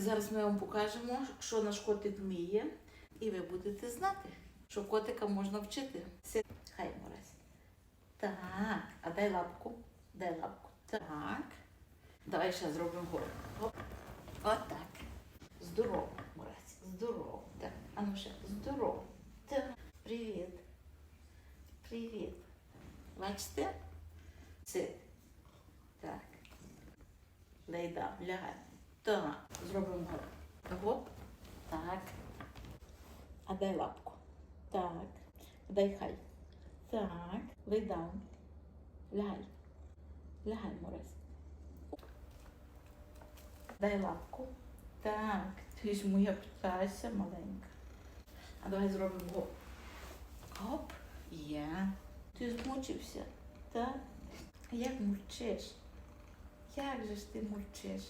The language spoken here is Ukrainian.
Зараз ми вам покажемо, що наш котик вміє, і ви будете знати, що котика можна вчити. Хай морась. Так, а дай лапку. Дай лапку. Так. Давай ще зробимо гору. Отак. Здорово, морась. Здорово. Так. А ну ще здорово. Так. Привіт. Привіт. Бачите? Сид. Так. Лей даун, лягай. Так. Зробимо гору. Гоп. Так. А дай лапку. Так. Дай хай. Так. Лей даун. Лягай. Лягай, морась. Дай лапку. Так. Ти ж моя птася маленька. А давай зробимо гоп. Гоп. Є. Ти змучився, так? Як мурчиш? Як же ж ти мурчиш?